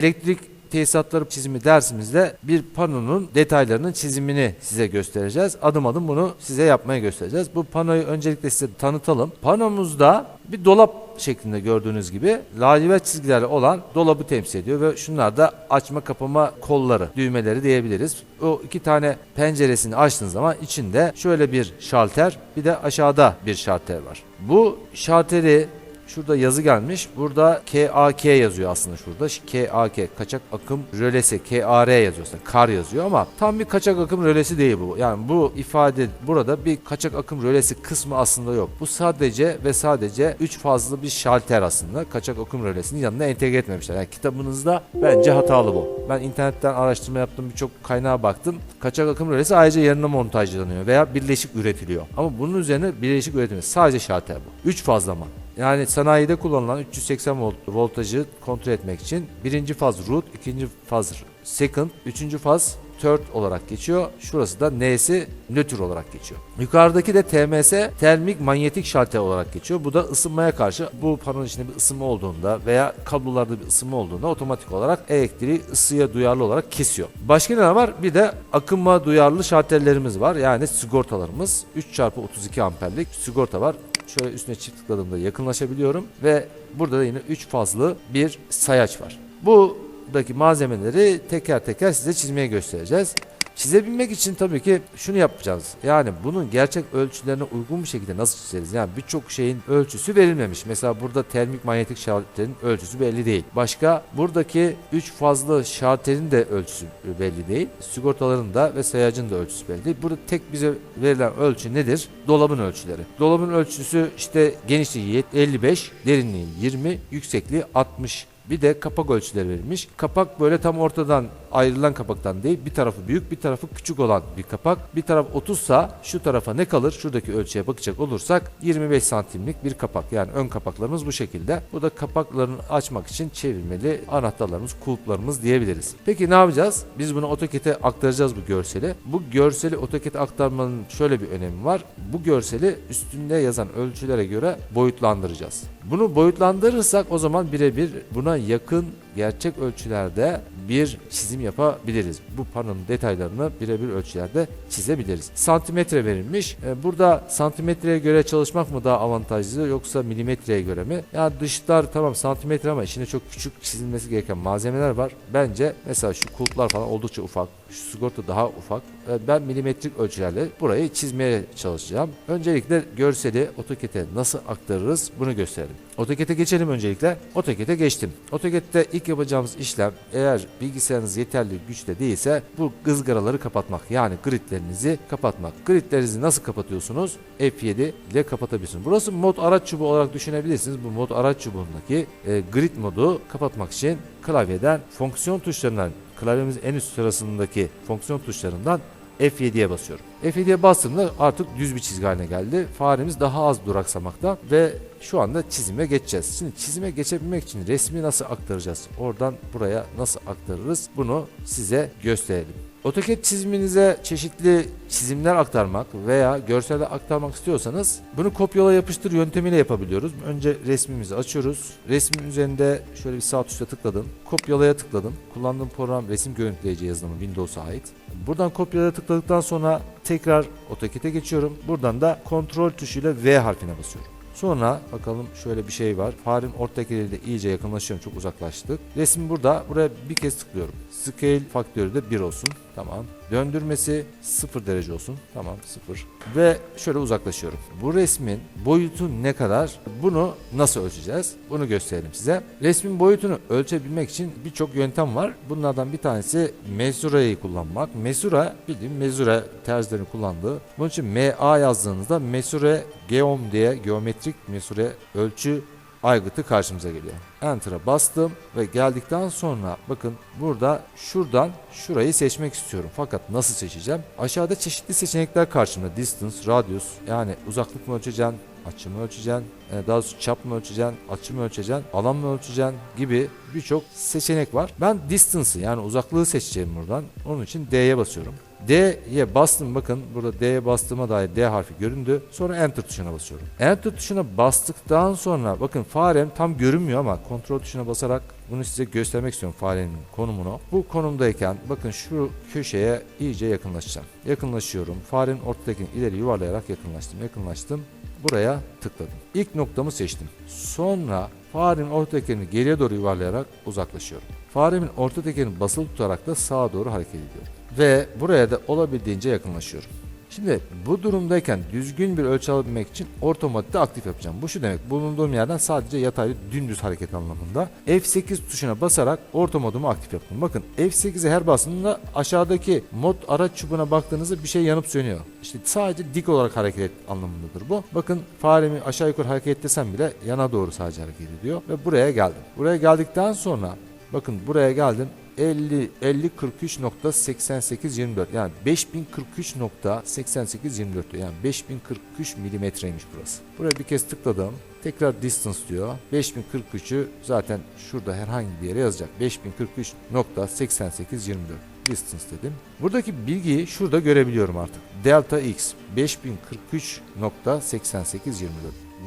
Elektrik tesisatları çizimi dersimizde bir panonun detaylarının çizimini size göstereceğiz. Adım adım bunu size yapmaya göstereceğiz. Bu panoyu öncelikle size tanıtalım. Panomuzda bir dolap şeklinde gördüğünüz gibi lacivert çizgilerle olan dolabı temsil ediyor ve şunlar da açma kapama kolları, düğmeleri diyebiliriz. O iki tane penceresini açtığınız zaman içinde şöyle bir şalter bir de aşağıda bir şalter var. Bu şalteri Şurada yazı gelmiş. Burada KAK yazıyor aslında şurada. KAK kaçak akım rölesi KAR yazıyor aslında. Kar yazıyor ama tam bir kaçak akım rölesi değil bu. Yani bu ifade burada bir kaçak akım rölesi kısmı aslında yok. Bu sadece ve sadece 3 fazlı bir şalter aslında. Kaçak akım rölesini yanına entegre etmemişler. Yani kitabınızda bence hatalı bu. Ben internetten araştırma yaptım birçok kaynağa baktım. Kaçak akım rölesi ayrıca yanına montajlanıyor veya birleşik üretiliyor. Ama bunun üzerine birleşik üretilmiyor. Sadece şalter bu. 3 fazlama. Yani sanayide kullanılan 380 volt voltajı kontrol etmek için birinci faz root, ikinci faz second, üçüncü faz third olarak geçiyor. Şurası da N'si nötr olarak geçiyor. Yukarıdaki de TMS termik manyetik şalter olarak geçiyor. Bu da ısınmaya karşı bu panonun içinde bir ısınma olduğunda veya kablolarda bir ısınma olduğunda otomatik olarak elektriği ısıya duyarlı olarak kesiyor. Başka ne var? Bir de akıma duyarlı şalterlerimiz var. Yani sigortalarımız 3 çarpı 32 amperlik sigorta var. Şöyle üstüne çift tıkladığımda yakınlaşabiliyorum ve burada da yine 3 fazlı bir sayaç var. Buradaki malzemeleri teker teker size çizmeye göstereceğiz. Çizebilmek için tabii ki şunu yapacağız. Yani bunun gerçek ölçülerine uygun bir şekilde nasıl çizeriz? Yani birçok şeyin ölçüsü verilmemiş. Mesela burada termik manyetik şalterin ölçüsü belli değil. Başka buradaki 3 fazlı şalterin de ölçüsü belli değil. Sigortaların da ve sayacın da ölçüsü belli değil. Burada tek bize verilen ölçü nedir? Dolabın ölçüleri. Dolabın ölçüsü işte genişliği 55, derinliği 20, yüksekliği 60 bir de kapak ölçüleri verilmiş. Kapak böyle tam ortadan ayrılan kapaktan değil. Bir tarafı büyük, bir tarafı küçük olan bir kapak. Bir taraf 30 sa şu tarafa ne kalır? Şuradaki ölçüye bakacak olursak 25 santimlik bir kapak. Yani ön kapaklarımız bu şekilde. Bu da kapaklarını açmak için çevirmeli anahtarlarımız, kulplarımız diyebiliriz. Peki ne yapacağız? Biz bunu AutoCAD'e aktaracağız bu görseli. Bu görseli AutoCAD'e aktarmanın şöyle bir önemi var. Bu görseli üstünde yazan ölçülere göre boyutlandıracağız. Bunu boyutlandırırsak o zaman birebir buna yakın gerçek ölçülerde bir çizim yapabiliriz. Bu panonun detaylarını birebir ölçülerde çizebiliriz. Santimetre verilmiş. E, Burada santimetreye göre çalışmak mı daha avantajlı yoksa milimetreye göre mi? Ya dışlar tamam santimetre ama içinde çok küçük çizilmesi gereken malzemeler var. Bence mesela şu kulplar falan oldukça ufak. Şu sigorta daha ufak. E, Ben milimetrik ölçülerle burayı çizmeye çalışacağım. Öncelikle görseli AutoCAD'e nasıl aktarırız bunu gösterelim. AutoCAD'e geçelim öncelikle. AutoCAD'e geçtim. AutoCAD'de ilk yapacağımız işlem eğer bilgisayarınız yeterli güçte değilse bu ızgaraları kapatmak. Yani gridlerinizi kapatmak. Gridlerinizi nasıl kapatıyorsunuz? F7 ile kapatabilirsiniz. Burası mod araç çubuğu olarak düşünebilirsiniz. Bu mod araç çubuğundaki e, grid modu kapatmak için klavyeden fonksiyon tuşlarından klavyemizin en üst sırasındaki fonksiyon tuşlarından F7'ye basıyorum. F7'ye bastığımda artık düz bir çizgi haline geldi. Faremiz daha az duraksamakta ve şu anda çizime geçeceğiz. Şimdi çizime geçebilmek için resmi nasıl aktaracağız? Oradan buraya nasıl aktarırız? Bunu size gösterelim. AutoCAD çiziminize çeşitli çizimler aktarmak veya görseller aktarmak istiyorsanız bunu kopyala yapıştır yöntemiyle yapabiliyoruz. Önce resmimizi açıyoruz. Resmin üzerinde şöyle bir sağ tuşla tıkladım. Kopyalaya tıkladım. Kullandığım program resim görüntüleyici yazılımı Windows'a ait. Buradan kopyalaya tıkladıktan sonra tekrar AutoCAD'e geçiyorum. Buradan da kontrol tuşuyla V harfine basıyorum. Sonra bakalım şöyle bir şey var. Farenin ortadaki de iyice yakınlaşıyorum. Çok uzaklaştık. Resim burada. Buraya bir kez tıklıyorum. Scale faktörü de 1 olsun. Tamam. Döndürmesi 0 derece olsun. Tamam 0. Ve şöyle uzaklaşıyorum. Bu resmin boyutu ne kadar? Bunu nasıl ölçeceğiz? Bunu gösterelim size. Resmin boyutunu ölçebilmek için birçok yöntem var. Bunlardan bir tanesi mesurayı kullanmak. Mesura bildiğim mezure terzilerin kullandığı. Bunun için MA yazdığınızda mesure geom diye geometrik mesure ölçü aygıtı karşımıza geliyor. Enter'a bastım ve geldikten sonra bakın burada şuradan şurayı seçmek istiyorum. Fakat nasıl seçeceğim? Aşağıda çeşitli seçenekler karşımda. Distance, radius yani uzaklık mı ölçeceksin, açı mı ölçeceksin, e, daha doğrusu çap mı ölçeceksin, açı mı ölçeceksin, alan mı ölçeceksin gibi birçok seçenek var. Ben distance'ı yani uzaklığı seçeceğim buradan. Onun için D'ye basıyorum. D'ye bastım bakın burada D'ye bastığıma dair D harfi göründü. Sonra Enter tuşuna basıyorum. Enter tuşuna bastıktan sonra bakın farem tam görünmüyor ama kontrol tuşuna basarak bunu size göstermek istiyorum farenin konumunu. Bu konumdayken bakın şu köşeye iyice yakınlaşacağım. Yakınlaşıyorum. Farenin ortadakini ileri yuvarlayarak yakınlaştım. Yakınlaştım. Buraya tıkladım. İlk noktamı seçtim. Sonra farenin orta tekerini geriye doğru yuvarlayarak uzaklaşıyorum. Faremin orta tekerini basılı tutarak da sağa doğru hareket ediyorum. Ve buraya da olabildiğince yakınlaşıyorum. Şimdi bu durumdayken düzgün bir ölçü alabilmek için modda aktif yapacağım. Bu şu demek bulunduğum yerden sadece yataylı dümdüz hareket anlamında. F8 tuşuna basarak orta modumu aktif yaptım. Bakın F8'e her bastığımda aşağıdaki mod araç çubuğuna baktığınızda bir şey yanıp sönüyor. İşte sadece dik olarak hareket et anlamındadır bu. Bakın faremi aşağı yukarı hareket etsem bile yana doğru sadece hareket ediyor. Ve buraya geldim. Buraya geldikten sonra bakın buraya geldim. 50 50 43.88 24 yani 5043.88 24 diyor. Yani 5043 milimetreymiş burası. Buraya bir kez tıkladım. Tekrar distance diyor. 5043'ü zaten şurada herhangi bir yere yazacak. 5043.88 24 distance dedim. Buradaki bilgiyi şurada görebiliyorum artık. Delta X 5043.88 24.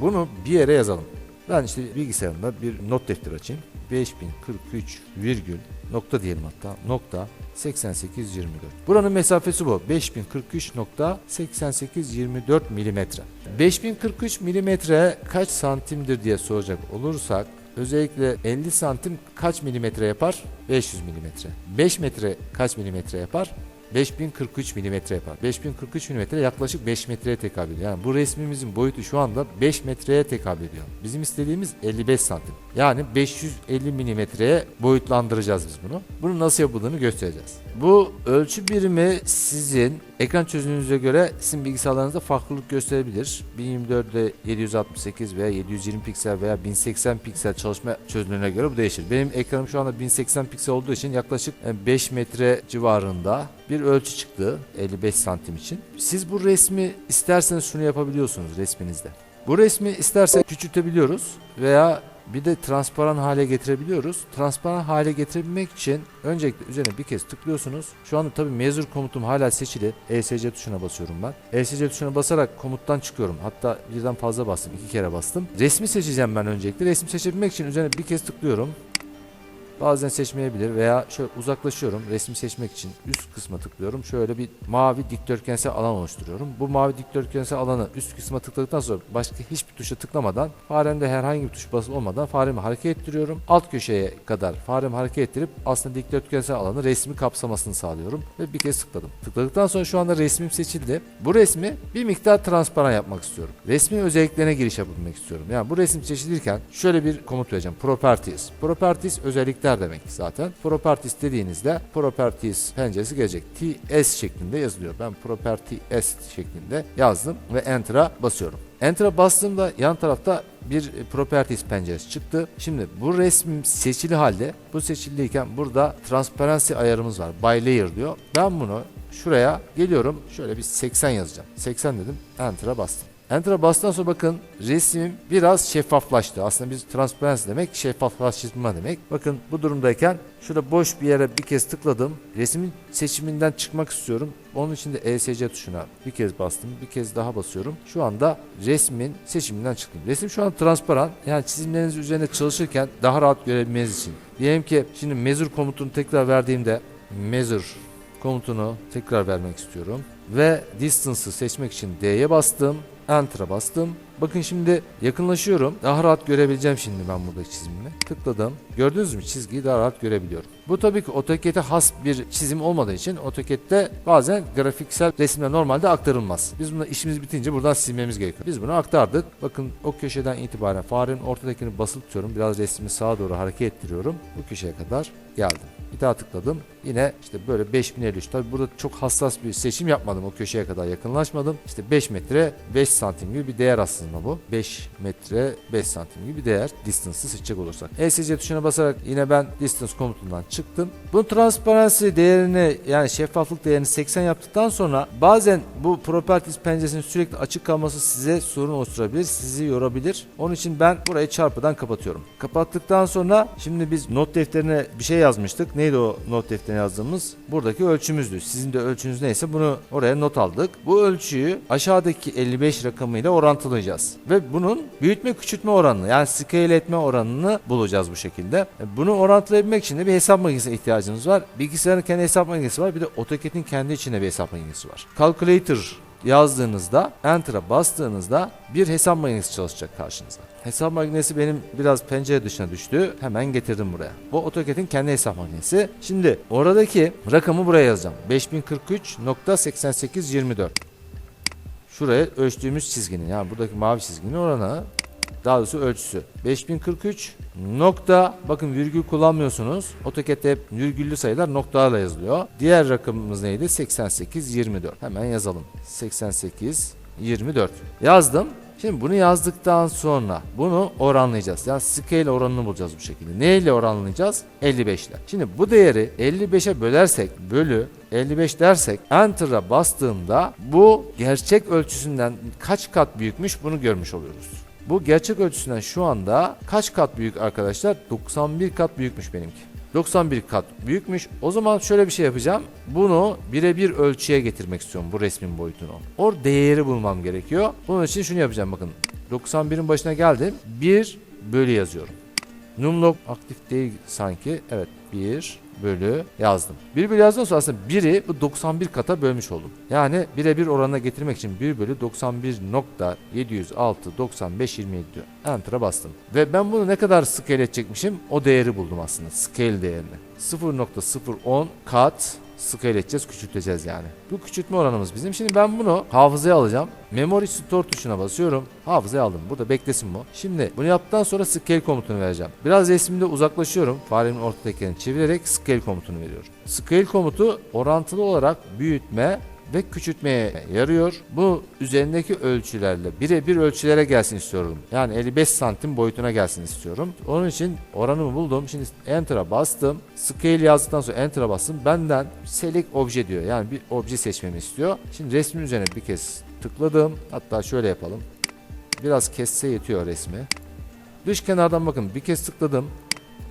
Bunu bir yere yazalım. Ben işte bilgisayarımda bir not defteri açayım. 5043 virgül nokta diyelim hatta nokta 8824. Buranın mesafesi bu. 5043.8824 milimetre. 5043 milimetre kaç santimdir diye soracak olursak özellikle 50 santim kaç milimetre yapar? 500 milimetre. 5 metre kaç milimetre yapar? 5043 milimetre yapar. 5043 milimetre yaklaşık 5 metreye tekabül ediyor. Yani bu resmimizin boyutu şu anda 5 metreye tekabül ediyor. Bizim istediğimiz 55 santim. Yani 550 milimetreye boyutlandıracağız biz bunu. Bunu nasıl yapıldığını göstereceğiz. Bu ölçü birimi sizin ekran çözünürlüğünüze göre sizin bilgisayarlarınızda farklılık gösterebilir. 1024'de 768 veya 720 piksel veya 1080 piksel çalışma çözünürlüğüne göre bu değişir. Benim ekranım şu anda 1080 piksel olduğu için yaklaşık 5 metre civarında bir ölçü çıktı 55 santim için. Siz bu resmi isterseniz şunu yapabiliyorsunuz resminizde. Bu resmi istersek küçültebiliyoruz veya bir de transparan hale getirebiliyoruz. Transparan hale getirebilmek için öncelikle üzerine bir kez tıklıyorsunuz. Şu anda tabii measure komutum hala seçili. ESC tuşuna basıyorum ben. ESC tuşuna basarak komuttan çıkıyorum. Hatta birden fazla bastım. iki kere bastım. Resmi seçeceğim ben öncelikle. Resmi seçebilmek için üzerine bir kez tıklıyorum. Bazen seçmeyebilir veya şöyle uzaklaşıyorum resmi seçmek için üst kısma tıklıyorum. Şöyle bir mavi dikdörtgensel alan oluşturuyorum. Bu mavi dikdörtgensel alanı üst kısma tıkladıktan sonra başka hiçbir tuşa tıklamadan faremde herhangi bir tuş basılı olmadan faremi hareket ettiriyorum. Alt köşeye kadar faremi hareket ettirip aslında dikdörtgensel alanı resmi kapsamasını sağlıyorum ve bir kez tıkladım. Tıkladıktan sonra şu anda resmim seçildi. Bu resmi bir miktar transparan yapmak istiyorum. Resmi özelliklerine giriş yapabilmek istiyorum. Yani bu resim seçilirken şöyle bir komut vereceğim. Properties. Properties özellikler demek zaten. Properties dediğinizde Properties penceresi gelecek. TS şeklinde yazılıyor. Ben Properties şeklinde yazdım ve Enter'a basıyorum. Enter'a bastığımda yan tarafta bir Properties penceresi çıktı. Şimdi bu resmim seçili halde bu seçiliyken burada Transparency ayarımız var. By Layer diyor. Ben bunu şuraya geliyorum. Şöyle bir 80 yazacağım. 80 dedim. Enter'a bastım. Enter'a bastıktan sonra bakın resmim biraz şeffaflaştı. Aslında biz transparency demek şeffaflaştırma demek. Bakın bu durumdayken şurada boş bir yere bir kez tıkladım. Resmin seçiminden çıkmak istiyorum. Onun için de ESC tuşuna bir kez bastım. Bir kez daha basıyorum. Şu anda resmin seçiminden çıktım. Resim şu an transparan. Yani çizimleriniz üzerinde çalışırken daha rahat görebilmeniz için. Diyelim ki şimdi measure komutunu tekrar verdiğimde measure komutunu tekrar vermek istiyorum. Ve distance'ı seçmek için D'ye bastım. Enter'a bastım. Bakın şimdi yakınlaşıyorum. Daha rahat görebileceğim şimdi ben burada çizimimi. Tıkladım. Gördünüz mü çizgiyi daha rahat görebiliyorum. Bu tabii ki AutoCAD'e has bir çizim olmadığı için AutoCAD'de bazen grafiksel resimler normalde aktarılmaz. Biz bunu işimiz bitince buradan silmemiz gerekiyor. Biz bunu aktardık. Bakın o köşeden itibaren farenin ortadakini basılı tutuyorum. Biraz resmi sağa doğru hareket ettiriyorum. Bu köşeye kadar geldim. Bir daha tıkladım. Yine işte böyle 5053. Tabi burada çok hassas bir seçim yapmadım. O köşeye kadar yakınlaşmadım. İşte 5 metre 5 santim gibi bir değer aslında. bu. 5 metre 5 santim gibi bir değer distance'ı seçecek olursak. ESC tuşuna basarak yine ben distance komutundan çıktım. Bu transparency değerini yani şeffaflık değerini 80 yaptıktan sonra bazen bu properties penceresinin sürekli açık kalması size sorun oluşturabilir, sizi yorabilir. Onun için ben burayı çarpıdan kapatıyorum. Kapattıktan sonra şimdi biz not defterine bir şey yazmıştık. Neydi o not defterine yazdığımız? Buradaki ölçümüzdü. Sizin de ölçünüz neyse bunu oraya not aldık. Bu ölçüyü aşağıdaki 55 rakamıyla orantılayacağız. Ve bunun büyütme küçültme oranını yani scale etme oranını bulacağız bu şekilde. E, Bunu orantılayabilmek için de bir hesap makinesine ihtiyacınız var. Bilgisayarın kendi hesap makinesi var. Bir de AutoCAD'in kendi içinde bir hesap makinesi var. Calculator yazdığınızda Enter'a bastığınızda bir hesap makinesi çalışacak karşınıza. Hesap makinesi benim biraz pencere dışına düştü. Hemen getirdim buraya. Bu AutoCAD'in kendi hesap makinesi. Şimdi oradaki rakamı buraya yazacağım. 5043.8824 Şuraya ölçtüğümüz çizginin yani buradaki mavi çizginin oranı daha doğrusu ölçüsü 5043 nokta bakın virgül kullanmıyorsunuz. AutoCAD'de hep virgüllü sayılar noktalarla yazılıyor. Diğer rakamımız neydi? 8824. Hemen yazalım. 8824. Yazdım. Şimdi bunu yazdıktan sonra bunu oranlayacağız. Yani scale oranını bulacağız bu şekilde. Ne ile oranlayacağız? 55 ile. Şimdi bu değeri 55'e bölersek bölü 55 dersek Enter'a bastığımda bu gerçek ölçüsünden kaç kat büyükmüş bunu görmüş oluyoruz. Bu gerçek ölçüsünden şu anda kaç kat büyük arkadaşlar? 91 kat büyükmüş benimki. 91 kat büyükmüş. O zaman şöyle bir şey yapacağım. Bunu birebir ölçüye getirmek istiyorum bu resmin boyutunu. O değeri bulmam gerekiyor. Bunun için şunu yapacağım bakın. 91'in başına geldim. 1 bölü yazıyorum. Numlog aktif değil sanki. Evet 1 bölü yazdım. 1 bölü yazdıktan sonra aslında 1'i bu 91 kata bölmüş oldum. Yani birebir oranına getirmek için 1 bölü 91.706 95 27 diyor. Enter'a bastım. Ve ben bunu ne kadar scale edecekmişim o değeri buldum aslında. Scale değerini. 0.010 kat scale edeceğiz, küçülteceğiz yani. Bu küçültme oranımız bizim. Şimdi ben bunu hafızaya alacağım. Memory store tuşuna basıyorum. Hafızaya aldım. Burada beklesin bu. Şimdi bunu yaptıktan sonra scale komutunu vereceğim. Biraz resimde uzaklaşıyorum. Farenin orta tekerini çevirerek scale komutunu veriyorum. Scale komutu orantılı olarak büyütme ve küçültmeye yarıyor. Bu üzerindeki ölçülerle birebir ölçülere gelsin istiyorum. Yani 55 santim boyutuna gelsin istiyorum. Onun için oranımı buldum. Şimdi Enter'a bastım. Scale yazdıktan sonra Enter'a bastım. Benden Select Obje diyor. Yani bir obje seçmemi istiyor. Şimdi resmin üzerine bir kez tıkladım. Hatta şöyle yapalım. Biraz kesse yetiyor resmi. Dış kenardan bakın bir kez tıkladım.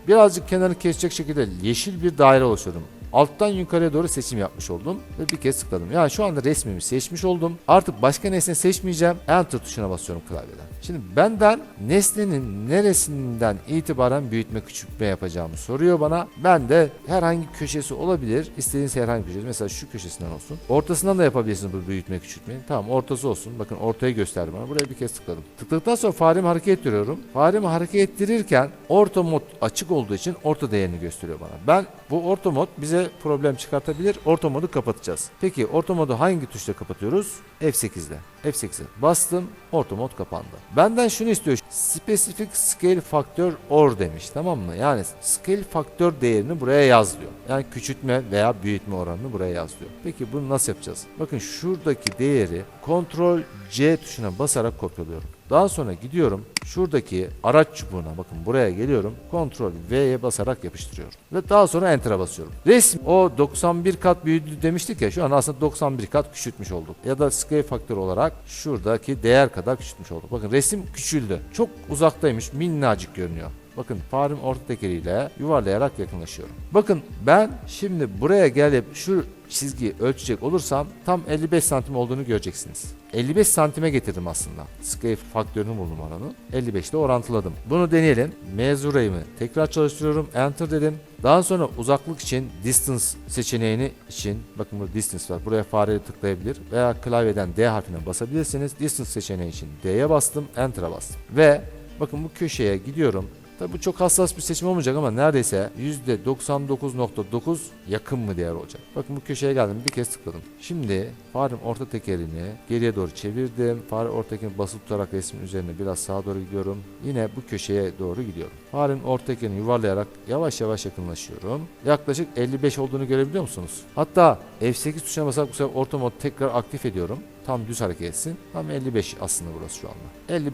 Birazcık kenarını kesecek şekilde yeşil bir daire oluşturdum. Alttan yukarıya doğru seçim yapmış oldum ve bir kez tıkladım. Yani şu anda resmimi seçmiş oldum. Artık başka nesne seçmeyeceğim. Enter tuşuna basıyorum klavyeden. Şimdi benden nesnenin neresinden itibaren büyütme küçültme yapacağımı soruyor bana. Ben de herhangi köşesi olabilir. İstediğiniz herhangi köşesi. Mesela şu köşesinden olsun. Ortasından da yapabilirsiniz bu büyütme küçültmeyi. Tamam ortası olsun. Bakın ortayı gösterdi bana. Buraya bir kez tıkladım. Tıkladıktan sonra faremi hareket ettiriyorum. Faremi hareket ettirirken orta mod açık olduğu için orta değerini gösteriyor bana. Ben bu orta mod bize problem çıkartabilir. Orta modu kapatacağız. Peki orta modu hangi tuşla kapatıyoruz? F8'de. F8'e bastım. Orta mod kapandı. Benden şunu istiyor. Specific Scale Factor OR demiş. Tamam mı? Yani scale faktör değerini buraya yaz diyor. Yani küçültme veya büyütme oranını buraya yaz diyor. Peki bunu nasıl yapacağız? Bakın şuradaki değeri Ctrl C tuşuna basarak kopyalıyorum. Daha sonra gidiyorum şuradaki araç çubuğuna bakın buraya geliyorum. Ctrl V'ye basarak yapıştırıyorum. Ve daha sonra Enter'a basıyorum. Resim o 91 kat büyüdü demiştik ya şu an aslında 91 kat küçültmüş olduk. Ya da scale faktör olarak şuradaki değer kadar küçültmüş olduk. Bakın resim küçüldü. Çok uzaktaymış minnacık görünüyor. Bakın farem orta tekeriyle yuvarlayarak yakınlaşıyorum. Bakın ben şimdi buraya gelip şu çizgiyi ölçecek olursam tam 55 santim olduğunu göreceksiniz. 55 santime getirdim aslında. Scale faktörünü buldum oranı. 55 ile orantıladım. Bunu deneyelim. Mezurayımı tekrar çalıştırıyorum. Enter dedim. Daha sonra uzaklık için distance seçeneğini için bakın burada distance var. Buraya fareyle tıklayabilir veya klavyeden D harfine basabilirsiniz. Distance seçeneği için D'ye bastım. Enter'a bastım. Ve bakın bu köşeye gidiyorum. Tabi bu çok hassas bir seçim olmayacak ama neredeyse %99.9 yakın mı değer olacak. Bakın bu köşeye geldim bir kez tıkladım. Şimdi farem orta tekerini geriye doğru çevirdim. Fare orta tekerini basılı tutarak resmin üzerine biraz sağa doğru gidiyorum. Yine bu köşeye doğru gidiyorum. Farenin orta tekerini yuvarlayarak yavaş yavaş yakınlaşıyorum. Yaklaşık 55 olduğunu görebiliyor musunuz? Hatta F8 tuşuna basarak bu sefer orta mod tekrar aktif ediyorum. Tam düz hareket etsin. Tam 55 aslında burası şu anda.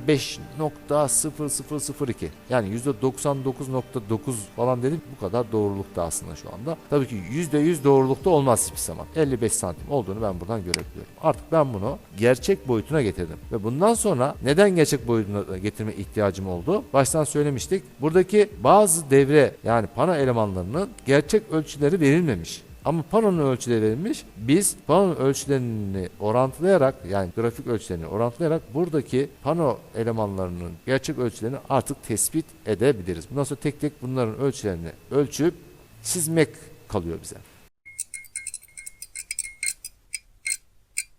55.0002 yani %99.9 falan dedim bu kadar doğrulukta aslında şu anda. Tabii ki %100 doğrulukta olmaz hiçbir zaman. 55 santim olduğunu ben buradan görebiliyorum. Artık ben bunu gerçek boyutuna getirdim. Ve bundan sonra neden gerçek boyutuna getirme ihtiyacım oldu? Baştan söylemiştik. Buradaki bazı devre yani pano elemanlarının gerçek ölçüleri verilmemiş. Ama panonun ölçüleri verilmiş. Biz panonun ölçülerini orantılayarak yani grafik ölçülerini orantılayarak buradaki pano elemanlarının gerçek ölçülerini artık tespit edebiliriz. Bundan sonra tek tek bunların ölçülerini ölçüp çizmek kalıyor bize.